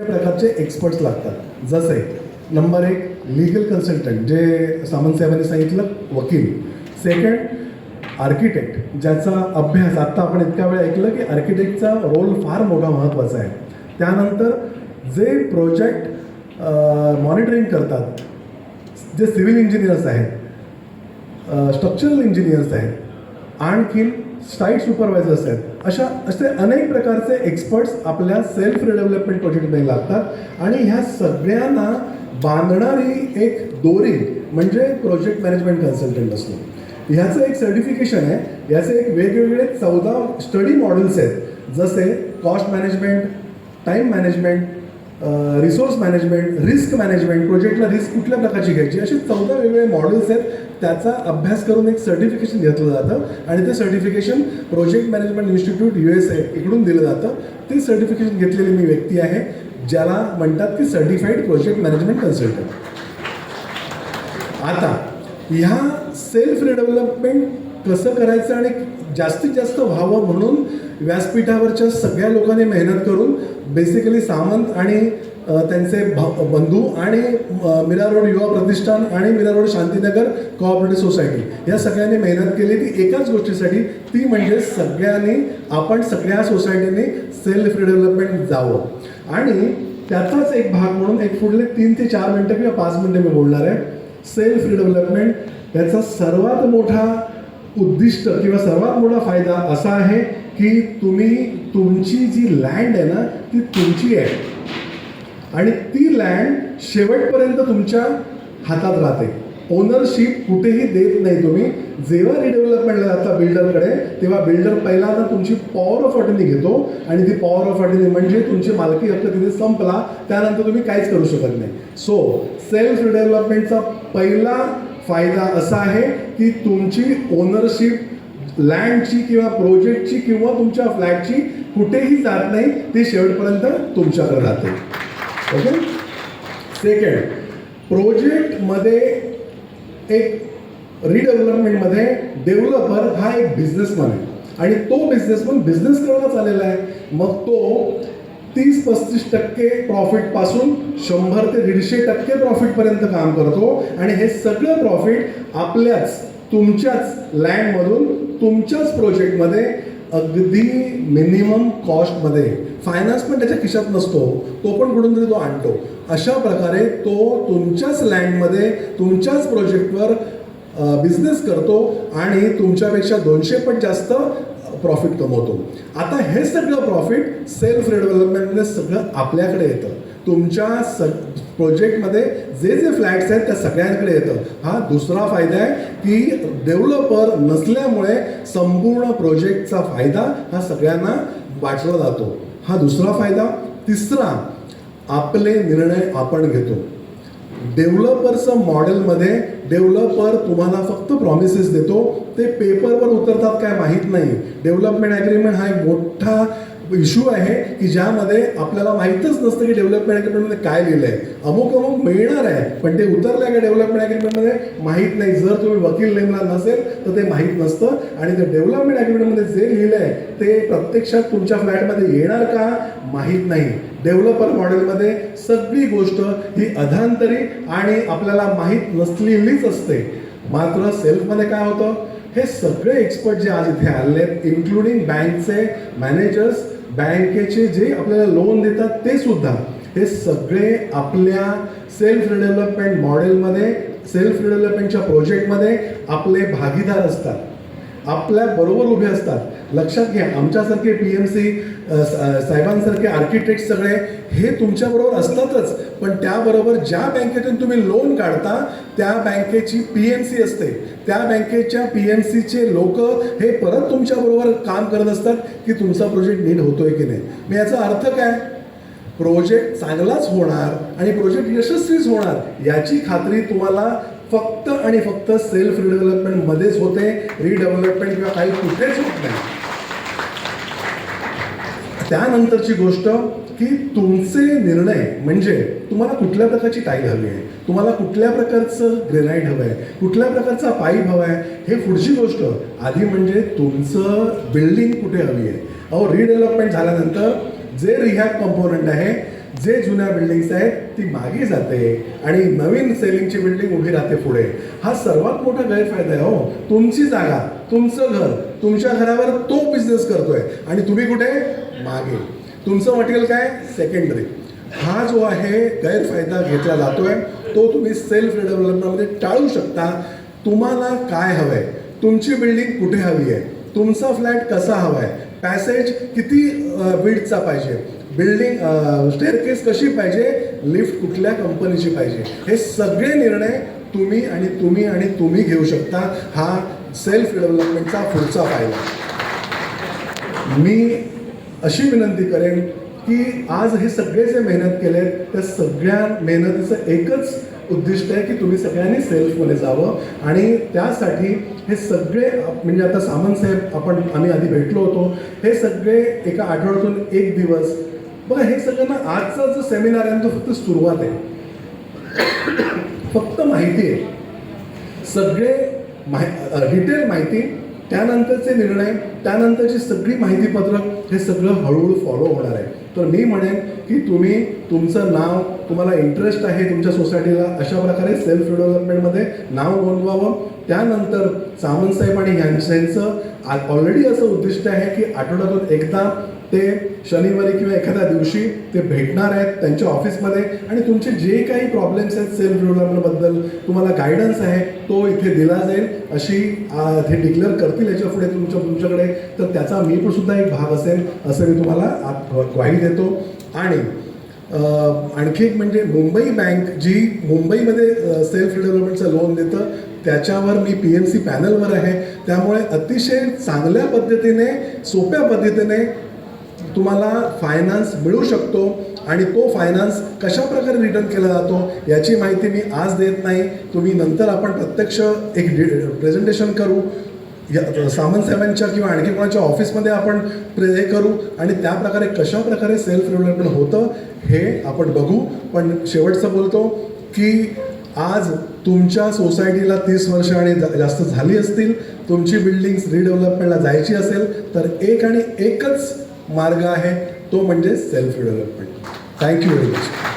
प्रकारचे एक्सपर्ट्स लागतात. जसे नंबर एक लिगल कन्सल्टंट जे सामंत साहेबांनी सांगितलं वकील. सेकंड आर्किटेक्ट ज्याचा अभ्यास आत्ता आपण इतक्या वेळ ऐकलं की आर्किटेक्टचा रोल फार मोठा महत्त्वाचा आहे. त्यानंतर जे प्रोजेक्ट मॉनिटरिंग करतात जे सिव्हिल इंजिनियर्स आहेत स्ट्रक्चरल इंजिनियर्स आहेत आणखीन साईट सुपरवायझर्स आहेत अशा असे अनेक प्रकारचे एक्सपर्ट्स आपल्या सेल्फ रिडेव्हलपमेंट प्रोजेक्टमध्ये लागतात. आणि ह्या सगळ्यांना बांधणारी एक दोरी म्हणजे प्रोजेक्ट मॅनेजमेंट कन्सल्टंट असतो. ह्याचं एक सर्टिफिकेशन आहे. याचे एक वेगवेगळे चौदा स्टडी मॉडेल्स आहेत. जसे cost management time management resource management risk management प्रोजेक्टला रिस्क कुठल्या प्रकारची घ्यायची असे चौदा वेगवेगळे मॉडेल्स आहेत. त्याचा अभ्यास करून एक सर्टिफिकेशन घेतलं जातं आणि ते certification project management institute U S A इकडून दिलं जातं. ते सर्टिफिकेशन घेतलेली मी व्यक्ती आहे ज्याला म्हणतात की सर्टिफाईड प्रोजेक्ट मॅनेजमेंट कन्सल्टंट आता ह्या सेल्फ रिडेव्हलपमेंट कसं करायचं आणि जास्तीत जास्त व्हावं म्हणून व्यासपीठावरच्या सगळ्या लोकांनी मेहनत करून बेसिकली सामंत आणि त्यांचे बंधू आणि अ, मीरा रोड युवा प्रतिष्ठान आणि Mira Road Shantinagar cooperative society या सगळ्यांनी मेहनत केली. ती एकाच गोष्टीसाठी ती म्हणजे सगळ्यांनी आपण सगळ्या सोसायटीने सेल्फ रिडेव्हलपमेंट जावं. आणि त्याचाच एक भाग म्हणून एक पुढले तीन ते चार मिनटं किंवा पाच मिनटं मी बोलणार आहे. सेल्फ रिडेव्हलपमेंट याचा सर्वात मोठा उद्दिष्ट किंवा सर्वात मोठा फायदा असा आहे की तुम्ही तुमची जी लँड आहे ना ती तुमची आहे. आणि ती लँड शेवटपर्यंत तुमच्या हातात राहते. ओनरशिप कुठेही देत नाही तुम्ही. जेव्हा रिडेव्हलपमेंटला जाता बिल्डरकडे तेव्हा बिल्डर पहिल्यांदा तुमची पॉवर ऑफ अटर्नी घेतो. आणि ती पॉवर ऑफ अटर्नी म्हणजे तुमची मालकी हक्क तिथे संपला. त्यानंतर तुम्ही काहीच करू शकत नाही. सो सेल्फ रिडेव्हलपमेंटचा पहिला फायदा असा आहे की तुमची ओनरशिप लँडची किंवा प्रोजेक्टची किंवा तुमच्या फ्लॅटची कुठेही जात नाही ती शेवटपर्यंत तुमच्याकडे राहते. ओके? सेकंड प्रोजेक्टमध्ये एक रिडेव्हलपमेंटमध्ये डेव्हलपर हा एक बिझनेसमॅन आहे. आणि तो बिझनेसमॅन बिझनेस करूनच आलेला आहे. मग तो तीस पस्तीस टक्के प्रॉफिटपासून शंभर ते दीडशे टक्के प्रॉफिटपर्यंत काम करतो. आणि हे सगळं प्रॉफिट आपल्याच तुमच्याच लँडमधून तुमच्याच प्रोजेक्टमध्ये अगदी मिनिमम कॉस्टमध्ये फायनान्स पण त्याच्या खिशात नसतो तो पण कुठून तरी तो आणतो. अशा प्रकारे तो तुमच्याच लँडमध्ये तुमच्याच प्रोजेक्टवर बिझनेस करतो आणि तुमच्यापेक्षा दोनशे पण जास्त प्रॉफिट कमवतो. आता हे सगळं प्रॉफिट सेल्फ डेव्हलपमेंटने सगळं आपल्याकडे येतं. तुमच्या स प्रोजेक्टमध्ये जे जे फ्लॅट्स आहेत त्या सगळ्यांकडे येतं. हा दुसरा फायदा आहे की डेव्हलपर नसल्यामुळे संपूर्ण प्रोजेक्टचा फायदा हा सगळ्यांना वाटला जातो. हा दुसरा फायदा. तिसरा आपले निर्णय आपण घेतो. डेव्हलपरचं मॉडेलमध्ये डेव्हलपर तुम्हाला फक्त प्रॉमिसेस देतो. ते पेपरवर उतरतात काय माहीत नाही. डेव्हलपमेंट ॲग्रीमेंट हा एक मोठा इश्यू आहे की ज्यामध्ये आपल्याला माहीतच नसतं की डेव्हलपमेंट ॲग्रीमेंटमध्ये काय लिहिलं आहे अमुक अमुक मिळणार आहे पण ते उतरलं का डेव्हलपमेंट ॲग्रीमेंटमध्ये माहीत नाही. जर तुम्ही वकील नेमला नसेल तर ते माहीत नसतं. आणि ते डेव्हलपमेंट ॲग्रीमेंटमध्ये जे लिहिलं आहे ते प्रत्यक्षात तुमच्या फ्लॅटमध्ये येणार का? माहीत नाही. डेव्हलपर मॉडेलमध्ये सगळी गोष्ट ही अधांतरी आणि आपल्याला माहीत नसलेलीच असते. मात्र सेल्फमध्ये काय होतं? हे सगळे एक्सपर्ट जे आज इथे आले आहेत इन्क्लुडिंग बँकचे मॅनेजर्स बँकेचे जे आपल्याला लोन देतात ते सुद्धा हे सगळे आपल्या सेल्फ डेव्हलपमेंट मॉडेलमध्ये सेल्फ डेव्हलपमेंटच्या प्रोजेक्टमध्ये आपले भागीदार असतात. आपल्या बरोबर उभे असतात. लक्षात घ्या आमच्यासारखे पी एम सी साहेबांसारखे आर्किटेक्ट सगळे हे तुमच्याबरोबर असतातच. पण त्याबरोबर ज्या बँकेतून तुम्ही लोन काढता त्या बँकेची पी एम सी असते. त्या बँकेच्या पी एम सीचे लोक हे परत तुमच्याबरोबर काम करत असतात की तुमचा प्रोजेक्ट नीट होतोय की नाही. मग याचा अर्थ काय? प्रोजेक्ट चांगलाच होणार आणि प्रोजेक्ट यशस्वीच होणार याची खात्री तुम्हाला फक्त आणि फक्त सेल्फ रिडेव्हलपमेंटमध्येच होते रिडेव्हलपमेंट किंवा काही कुठेच होत नाही. त्यानंतरची गोष्ट की तुमचे निर्णय म्हणजे तुम्हाला कुठल्या प्रकारची टाईल हवी आहे तुम्हाला कुठल्या प्रकारचं ग्रेनाईट हवं आहे कुठल्या प्रकारचा पाईप हवा आहे हे पुढची गोष्ट. आधी म्हणजे तुमचं बिल्डिंग कुठे हवी आहे. अहो रिडेव्हलपमेंट झाल्यानंतर जे रिहॅब कंपोनंट आहे जे जुन्या बिल्डिंग्स आहेत ती मागे जाते आणि नवीन सेलिंगची बिल्डिंग उभी राहते पुढे. हा सर्वात मोठा गैरफायदा आहे हो. तुमची जागा तुमचं घर तुमच्या घरावर तो बिझनेस करतोय आणि तुम्ही कुठे? मागे. तुमचं मटेरियल काय? सेकंडरी हा जो आहे गैरफायदा घेतला जातोय तो तुम्ही सेल्फ डेव्हलपमेंटमध्ये टाळू शकता. तुम्हाला काय हवंय? तुमची बिल्डिंग कुठे हवी आहे? तुमचा फ्लॅट कसा हवा आहे पॅसेज किती विडचा पाहिजे? बिल्डिंग स्टेअरकेस कशी पाहिजे? लिफ्ट कुठल्या कंपनीची पाहिजे? हे सगळे निर्णय तुम्ही आणि तुम्ही आणि तुम्ही घेऊ शकता. हा सेल्फ डेव्हलपमेंटचा पुढचा फायदा. मी अशी विनंती करेन की आज हे सगळे जे मेहनत केले त्या सगळ्या मेहनतीचं एकच उद्दिष्ट आहे की तुम्ही सगळ्यांनी सेल्फमध्ये जावं. आणि त्यासाठी हे सगळे म्हणजे आता सामंत साहेब आपण आम्ही आधी भेटलो होतो. हे सगळे एका आठवड्यातून एक दिवस. बघा हे सगळं ना आजचा जो सेमिनार आहे ना, तो फक्त सुरुवात आहे. फक्त माहिती आहे. सगळे माहि डिटेल माहिती त्यानंतरचे निर्णय त्यानंतरची सगळी माहितीपत्रक हे सगळं हळूहळू फॉलो होणार आहे. तर मी म्हणेन की तुम्ही तुमचं नाव तुम्हाला इंटरेस्ट आहे तुमच्या सोसायटीला अशा प्रकारे सेल्फ डेव्हलपमेंटमध्ये नाव नोंदवावं त्यानंतर सावंत साहेब आणि ह्यांचं ऑलरेडी असं उद्दिष्ट आहे की आठवड्यातून एकदा ते शनिवारी किंवा एखाद्या दिवशी ते भेटणार आहेत त्यांच्या ऑफिसमध्ये आणि तुमचे जे काही प्रॉब्लेम्स आहेत सेल्फ डेव्हलपमेंटबद्दल तुम्हाला गायडन्स आहे तो इथे दिला जाईल अशी ते डिक्लेअर करतील याच्यापुढे तुमच्या तुमच्याकडे. तर त्याचा मी पण सुद्धा एक भाग असेल असं मी तुम्हाला ग्वाही देतो. आणि आणखी एक म्हणजे मुंबई बँक जी मुंबईमध्ये सेल्फ डेव्हलपमेंटचं लोन देतं त्याच्यावर मी पी एम सी पॅनलवर आहे. त्यामुळे अतिशय चांगल्या पद्धतीने सोप्या पद्धतीने तुम्हाला फायनान्स मिळू शकतो आणि तो फायनान्स कशा प्रकारे रिटर्न केला जातो याची माहिती मी आज देत नाही. तुम्ही नंतर आपण प्रत्यक्ष एक प्रेझेंटेशन करू. या सामंत साहेबांच्या किंवा आणखी कोणाच्या ऑफिसमध्ये आपण प्रे हे करू आणि त्या प्रकारे कशा प्रकारे सेल्फ डेव्हलपमेंट होतं हे आपण बघू. पण शेवटचं बोलतो की आज तुमच्या सोसायटीला तीस वर्ष आणि जास्त झाली असतील तुमची बिल्डिंग्स रिडेव्हलपमेंटला जायची असेल तर एक आणि एकच मार्ग आहे तो म्हणजे self development thank you very much